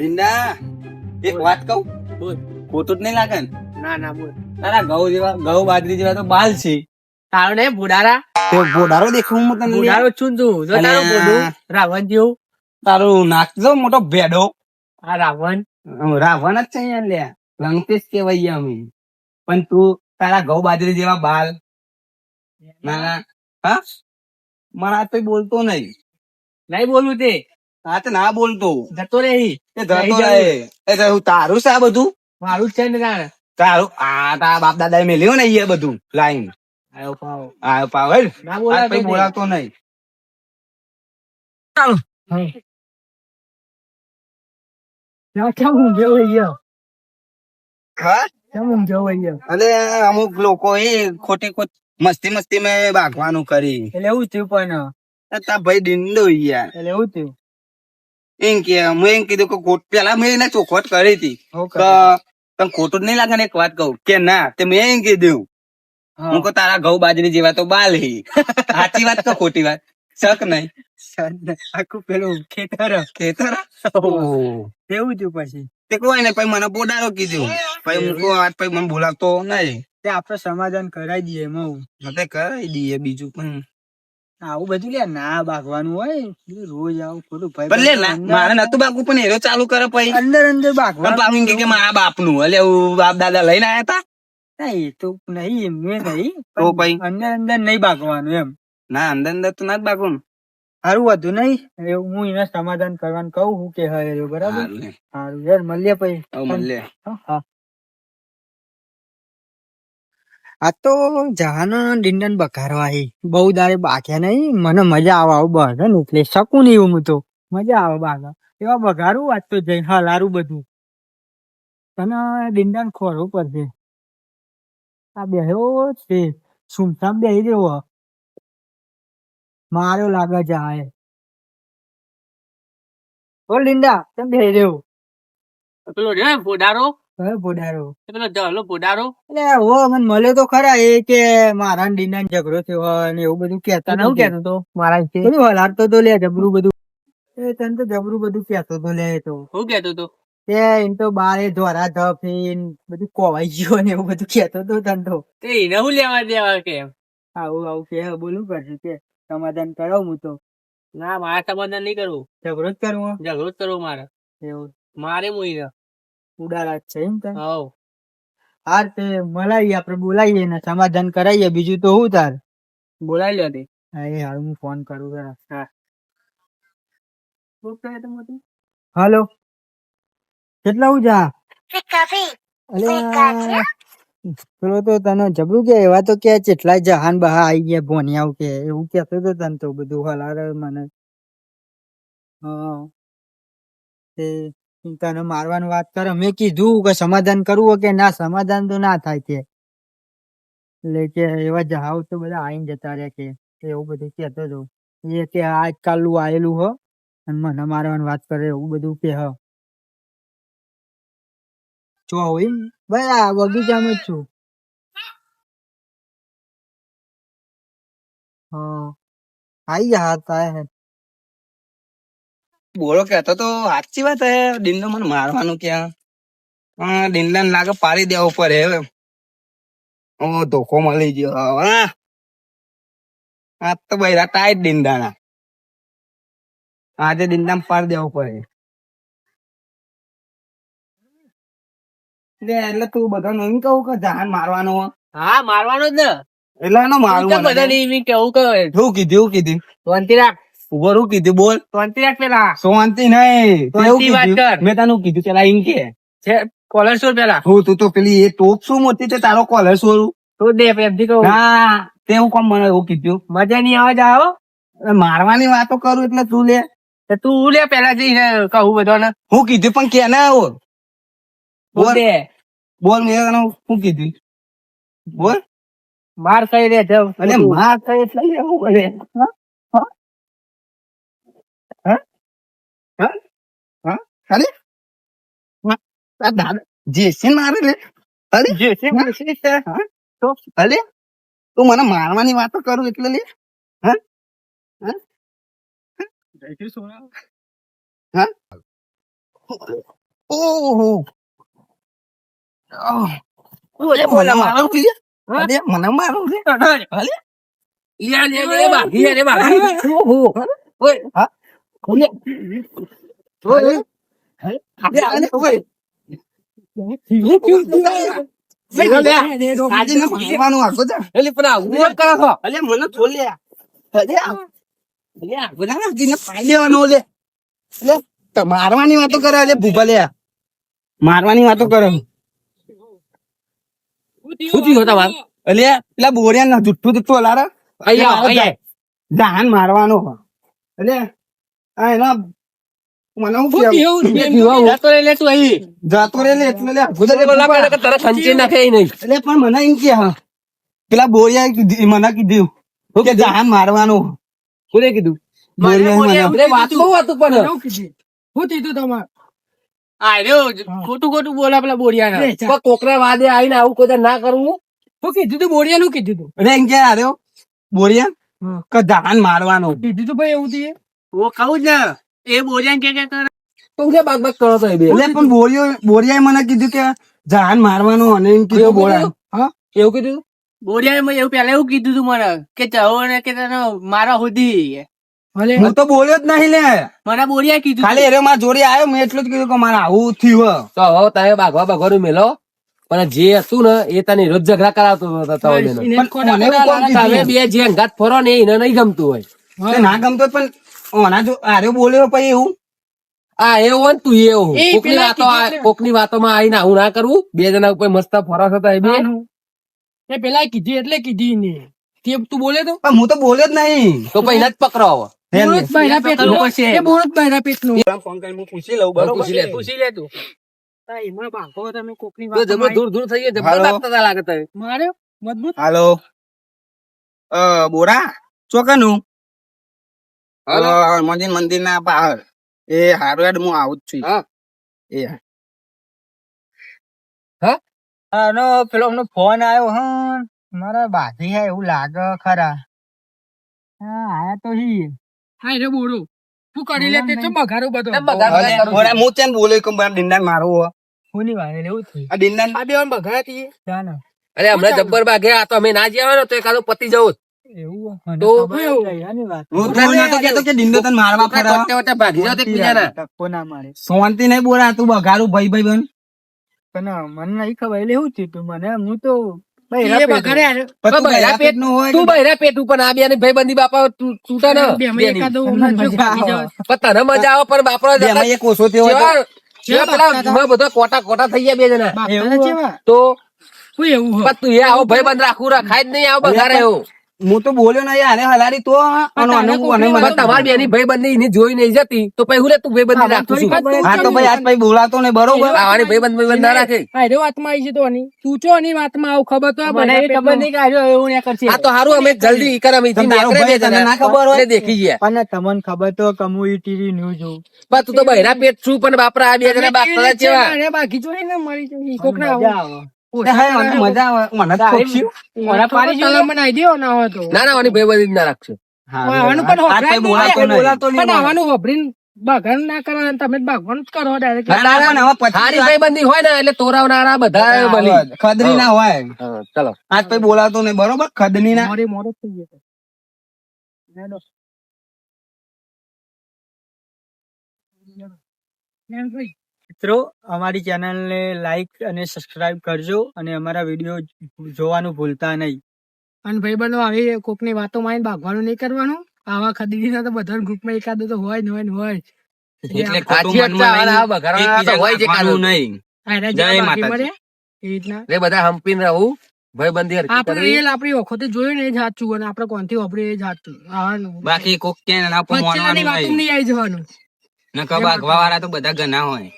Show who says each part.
Speaker 1: ભીંડા એક વાત કહું?
Speaker 2: બોલ.
Speaker 1: ખોટું જ નહીં લાગે ને?
Speaker 2: ના ના બોલ.
Speaker 1: તારા ઘઉં જેવા ઘઉં બાજરી જેવા તો બાલ છે.
Speaker 2: તારો ને ભુડારા.
Speaker 1: તો બોડારો દેખાવું હું તને.
Speaker 2: ભુડારો છું જો તારો બોલું રાવણ જેવું.
Speaker 1: તારું નાક જો મોટો ભેડો.
Speaker 2: આ રાવણ.
Speaker 1: રાવણ જ છે અહીંયા લે લંકેશ કેવાય અમે પણ તું તારા ઘઉં બાજરી જેવા બાલ. ના ના. હા? મારા તો બોલતો નહીં.
Speaker 2: નહીં બોલવું તે.
Speaker 1: હાથ ના બોલતો.
Speaker 2: જતો રે ઈ.
Speaker 1: એ ધરતો રહે. એ તારું છે આ બધું?
Speaker 2: મારું જ છે ને તાણ
Speaker 1: તારું? આ તારા બાપ દાદા મેલ્યું ને એ બધું લાઈન
Speaker 2: આયો પાવો.
Speaker 1: આ પાવર
Speaker 2: ના બોલાતો
Speaker 1: બોલાતો નહીં.
Speaker 2: હા.
Speaker 1: હા? અમુક લોકો એ ખોટી મસ્તી મસ્તી મેં ભાગવાનું કરી.
Speaker 2: એટલે એવું થયું પણ.
Speaker 1: તા ભાઈ ડિંડો યાર.
Speaker 2: એટલે એવું થયું.
Speaker 1: એમ કે મેં એમ કીધું કે ખોટ પેલા મેં એને ચોખવટ કરી હતી. તને ખોટું નહીં લાગે ને એક વાત કહું કે ના તે મેં એમ કીધું
Speaker 2: હું.
Speaker 1: કહું તારા ઘઉં બાજરી જેવા તો બાલ હી. સાચી વાત કે ખોટી વાત? શક નહીં.
Speaker 2: આખું પેલું ખેતર.
Speaker 1: ખેતર?
Speaker 2: એવું થયું પછી
Speaker 1: તે કોઈ ને પછી મને બોડારો કીધું. પછી હું કોઈ વાત પછી મને બોલાતો નહીં.
Speaker 2: તે આપણે સમાધાન કરાવી દઈએ એમાં
Speaker 1: કરાવી દઈએ બીજું પણ.
Speaker 2: આવું બધું લે ના ભાગવાનું હોય રોજ આવું ખોટું ભાઈ
Speaker 1: ભલે મારે નતું બાકુ પણ એરો ચાલુ કરે પછી.
Speaker 2: અંદર અંદર બાગવા
Speaker 1: બાગવું કે મારા બાપનું એટલે બાપ દાદા લઈને આયા તા?
Speaker 2: ના, એ તો નહીં મેં નહીં
Speaker 1: તો
Speaker 2: ભાઈ અંદર અંદર નહીં ભાગવાનું એમ.
Speaker 1: ના અંદર અંદર તો ના જ બાકુ
Speaker 2: સારું હતું નહીં હું એને સમાધાન કરવાનું કહું હું કે હા બરાબર? સારું યાર મળીએ પછી.
Speaker 1: મળીએ.
Speaker 2: હા, આ તો જહાનો ડિંડન બકારવા બહુ દારે બાક્યા નહીં. મને મજા આવે આવું બહાર ને એટલે શકું નહીં હું તો. મજા આવે બાગા. એવા બગારું વાત તો જઈને હલારું બધું. તને ડિંડન ખોરવું પડશે. આ બેહ્યો છે. સુમસામ બેહી રહ્યો. મારો લાગે જાય. ઓ લિંડા તમે બેહી રહ્યો?
Speaker 3: પેલો રે પોડારો
Speaker 2: કયો પોડારો
Speaker 3: પેલો જલો પોડારો
Speaker 2: એટલે હો મને મળ્યો તો ખરા એ કે મારા ડીના ઝઘડો થયો ને એવું બધું કેતા
Speaker 3: તને કેતો તો મારા
Speaker 2: બધું હલારતો તો લે જબરું બધું. એ તને તો જબરું બધું કેતો તો લે તો.
Speaker 3: હું કેતો તો?
Speaker 2: તે એમ તો બારે ધોરા ધફીન બધું કોવાઈ ગયો ને એવું બધું કેતો તો તને તો.
Speaker 3: તે એને હું લેવા દેવા કે
Speaker 2: આવું આવું કે બોલું કરશું કે સમાધાન કરો હું તો.
Speaker 3: ના મારા સમાધાન નહીં કરવું
Speaker 2: ઝઘડો જ કરવો
Speaker 3: ઝઘડો જ કરવો મારે.
Speaker 2: એવું.
Speaker 3: મારે મુઈ
Speaker 2: ઉડાડા છે એમ
Speaker 3: હવ
Speaker 2: હાર તે મળાઈએ આપણે બોલાઈએ ને સમાધાન કરાવીએ બીજું તો હું તાર?
Speaker 3: બોલાવી લ્યો તે.
Speaker 2: હા એ હાલ હું ફોન કરું જરા
Speaker 3: હા.
Speaker 2: શું કહે તમે બધું? હાલો. કેટલા ઉજા અલે પેલો તો તને જબરું કે એવા તો કે કેટલાય જહાન બહા આઈ ગયા ભોનિયાઓ કે એવું કેતો તો તને તો બધું હલારે મને. હા. તે તને મારવાની વાત કરે. મેં કીધું કે સમાધાન કરવું કે ના, સમાધાન તો ના થાય કે. એટલે કે એવા જહાવ તો બધા આઈને જતા રહ્યા કે. એવું બધું કહેતો હતો એ કે આજકાલનું આવેલું હો, અને મને મારવાની વાત કરે એવું બધું કે હ. જો હોય? ભાઈ આ બગીચામાં જ છું. હા. આઈ જા હતા
Speaker 1: બોલો કેતો તો સાચી વાત હે. દિનલો મને મારવાનું ક્યાં ને લાગે પાડી દેવા પડે હે ઓ ધોકો મળી ગયો. હા આ તો બૈરા ટાઈટ ડિંડાના. આજે ડિંડા પાડી દેવો પડે એટલે એટલે તું બધા એમ કહું કે જાન મારવાનો હા.
Speaker 3: મારવાનો જ ને.
Speaker 1: એટલે એનો મારવાનો
Speaker 3: બધા ની કેવું કે
Speaker 1: શું કીધું કીધું?
Speaker 3: શાંતિ રાખ.
Speaker 1: ઊભો કીધું બોલ
Speaker 3: શાંતિ રાખ પેલા
Speaker 1: શાંતિ નહીં એવું
Speaker 3: વાત
Speaker 1: કીધું.
Speaker 3: કર.
Speaker 1: મેં તને કીધું પેલા એમ કે
Speaker 3: છે કોલર શોર પેલા
Speaker 1: હું તું તો પેલી એ ટોપ શું મોટી છે તારો કોલર શોર
Speaker 3: તો દે પેપથી કહું
Speaker 1: હા તે હું કોમ મને એવું કીધું
Speaker 3: મજા નહીં આવે જાઓ
Speaker 1: મારવાની વાતો કરું એટલે તું લે
Speaker 3: તું લે પેલા જઈને કહું બધાને
Speaker 1: હું કીધું પણ કે ના આવો બોલ. બોલ મેં શું કીધું બોલ
Speaker 3: માર ખાઈ રે છે
Speaker 1: અને માર ખાઈ એટલે એવું હા? હા? હા? હા? હા? અરે હા? આ દાદા જેસી મારે લે અરે
Speaker 3: જે છે છે.
Speaker 1: તો અરે તું મને મારવાની વાતો કરું એટલે લે હા હા ઓહો. મને મારું અરે, મને મારવું છે અરે,
Speaker 3: લે લે લે બાકી લે બાકી ઓહો ઓય
Speaker 1: હા? મારવાનું.
Speaker 3: એટલે
Speaker 1: વાતો કરે અલે ભૂપા લે મારવાની વાતો કરે.
Speaker 3: શું થયું હતા
Speaker 1: વાત? એટલે પેલા બોરિયા ના જુઠ્ઠું જુઠ્ઠું
Speaker 3: અહીંયા અહીંયા
Speaker 1: જાન મારવાનો. અલે આ એના મને હું કેવું?
Speaker 3: જતો રહે લે તું અહીં.
Speaker 1: જાતો રે લે એટલે લે
Speaker 3: તારે સંચી નાખે નહીં.
Speaker 1: એટલે પણ મને એમ કે હા. પેલા બોરિયા કીધી મને કીધું. કે જાન મારવાનો.
Speaker 3: કોને કીધું?
Speaker 1: બોરિયા મને
Speaker 3: અરે વાત બહુ હતું પણ.
Speaker 2: શું કીધું તમારે?
Speaker 3: આ રહ્યો ખોટું ખોટું બોલા પેલા બોરિયા કોકરા વાદે આવીને આવું કોઈ ના કરવું
Speaker 2: શું કીધું તું? બોરિયા નું કીધું તું?
Speaker 1: અરે એમ ક્યાં આર્યો બોરિયા
Speaker 2: હા.
Speaker 1: કે જાન મારવાનો.
Speaker 2: કીધું તું ભાઈ એવું થયું?
Speaker 3: કહું જ ને. એ બોરિયા કે કે કરે? તો હું બાગ બાગ કરો તો એ બે.
Speaker 1: એટલે પણ બોરિયો બોરિયાએ મને કીધું કે જાન મારવાનું અને એમ કીધું હા?
Speaker 3: એવું કીધું? બોરિયા મેં એવું પેલા એવું કીધું તું મને કે જાઓ ને કે તને મારા સુધી.
Speaker 1: હું તો બોલ્યો જ નહીં લે.
Speaker 3: મને બોરિયા કીધું
Speaker 1: ખાલી એરે મારા જોડે આવ્યો મેં એટલું જ કીધું કે મારે આવું થયું
Speaker 4: તો હવે તારે બાઘવા બાઘવાનું મેલો. પણ જે હતું ને એ તને રોજ ઝઘડા કરાવતો હતો? બે જે અંગાત ફરો ને એને નહીં ગમતું હોય.
Speaker 1: ના ગમતો પણ ઓના જો આર્યો બોલ્યો પછી એવું?
Speaker 4: આ એવું તું એવું કોકની વાતો
Speaker 2: કીધું
Speaker 4: આ-
Speaker 2: એટલે.
Speaker 4: કોકની વાતોમાં આવીને આવું ના કરવું. બે જણા ઉપર મસ્ત ફરો છો એ બે.
Speaker 2: એ પેલા કીધી એટલે કીધી ને. તે તું બોલે તો.
Speaker 1: હું તો બોલ્યો જ નહીં.
Speaker 4: તો જ
Speaker 1: બોરા? ચોકનું?
Speaker 4: હાલો.
Speaker 1: મંદિર મંદિર ના બહાર. એ હારું હેડ હું આવું જ છું.
Speaker 4: હા.
Speaker 1: એ.
Speaker 2: આનો પેલો અમને ફોન આવ્યો હા. મારા બાધી હે એવું લાગે ખરા. હા આયા તો હી. હા રે બોડો તું કરી લે તે? તો બગારો બધો?
Speaker 4: બગાડો?
Speaker 1: હું ત્યાં બોલે કે મારા ડીંડા મારો હો.
Speaker 2: ની વારે લેવું થયું?
Speaker 1: આ ડીંડા
Speaker 2: આ બે બગાડ્યા તી જાને
Speaker 4: અરે હમણાં જબ્બર બાગે આ તો અમે ના જ્યાં હોય ને તો એકાદો પતિ જવું.
Speaker 2: એવું?
Speaker 4: એવું.
Speaker 1: શાંતિ નહીં બોલા તું બગાડું ભાઈ ભાઈ બન.
Speaker 2: મને નહીં ખબર એટલે એવું થયું મને હું તો
Speaker 4: બધા કોટા કોટા થઈ ગયા બે જણા. તો
Speaker 2: કોઈ એવું હોય.
Speaker 4: પણ તું એ આવો ભાઈબંધ રાખવું રખાય જ નહીં આવો બગાડે એવું.
Speaker 1: હું તો બોલ્યો નહીં આને હલારી તો આને
Speaker 4: તમારી બેની ભાઈબંધી એની જોઈ નહીં જતી. તો પછી હું તું ભાઈ
Speaker 2: બંધ
Speaker 4: રાખું છું?
Speaker 1: હા તો ભાઈ આજ ભાઈ બોલાતો ને બરોબર?
Speaker 4: આવાની ભાઈબંધ ભાઈબંધ ના રાખે.
Speaker 2: એ વાતમાં આવી છે તો આની. તું છો આની વાતમાં આવું ખબર તો આ
Speaker 3: મને ખબર નહીં કે આર્યો એવું ને કરશે.
Speaker 4: આ તો હારું અમે જલ્દી ઈ કરે અમે
Speaker 1: તમ
Speaker 4: નીકળે બે
Speaker 1: તને
Speaker 4: જણા.
Speaker 1: ના ખબર હોય?
Speaker 4: દેખી ગયા.
Speaker 2: પણ તમને ખબર તો કમુ ટીવી ન્યૂઝ જો
Speaker 4: પણ તું તો બહેરા પેટ છું પણ બાપરા આ બે જણા બાપરા જેવા.
Speaker 2: બાકી જોઈને મરી જઈ કોકના દેવો ના હોય તો
Speaker 4: ના ના આવાની ભાઈબંધી જ ના રાખશે.
Speaker 2: આવવાનું પણ
Speaker 1: આજ ભાઈ બોલાતો નહીં.
Speaker 2: પણ આવવાનું હોભરીને બાગણ ના કરો તમે બાગવાનું કરો ડાયરેક્ટ
Speaker 1: ના, ના, પણ હવે પછી
Speaker 4: સારી ભાઈબંધી હોય ને એટલે તોરાવનારા બધા બલી
Speaker 1: ખદની ના હોય
Speaker 4: ચલો.
Speaker 1: આજ પછી બોલાતો નહીં બરોબર? ખદની ના
Speaker 2: મોડે મોડો થઈ ગયો. મિત્રો અમારી ચેનલને લાઈક અને સબસ્ક્રાઈબ કરજો અને અમારા વીડિયો જોવાનું ભૂલતા નહીં. અને ભાઈબંધો આવી કોકની વાતો માં ભાગવાનું નહીં કરવાનું. આવા ખરીદી તો બધા ગ્રુપમાં એકાદ તો હોય ને હોય ને હોય બાકી
Speaker 1: કોક ક્યાં
Speaker 2: નહીં આવી જવાનું.
Speaker 1: નકર ભાગવા વાળા તો બધા ઘણા હોય.